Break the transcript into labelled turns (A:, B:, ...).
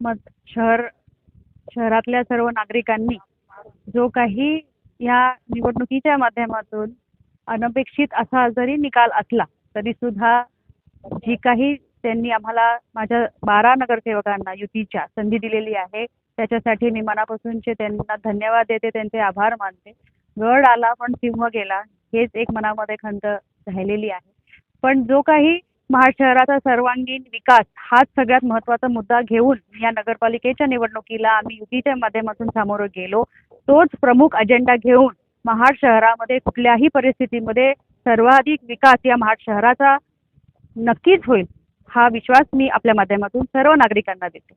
A: मग शहर शहरातल्या सर्व नागरिकांनी जो काही या निवडणुकीच्या माध्यमातून अनपेक्षित असा जरी निकाल असला तरी सुद्धा जी काही त्यांनी आम्हाला माझ्या बारा नगरसेवकांना युतीच्या संधी दिलेली आहे त्याच्यासाठी मी मनापासूनचे त्यांना धन्यवाद देते त्यांचे आभार मानते. गड आला पण सिंह गेला हेच एक मनामध्ये खंत राहिलेली आहे. पण जो काही महाशहराचा सर्वांगीण विकास हाच सगळ्यात महत्त्वाचा मुद्दा घेऊन या नगरपालिकेच्या निवडणुकीला आम्ही युतीच्या माध्यमातून सामोरं गेलो. तोच प्रमुख अजेंडा घेऊन महाड शहरामध्ये कुठल्याही परिस्थितीमध्ये सर्वाधिक विकास या महाड शहराचा नक्कीच होईल हा विश्वास मी आपल्या माध्यमातून सर्व नागरिकांना देते.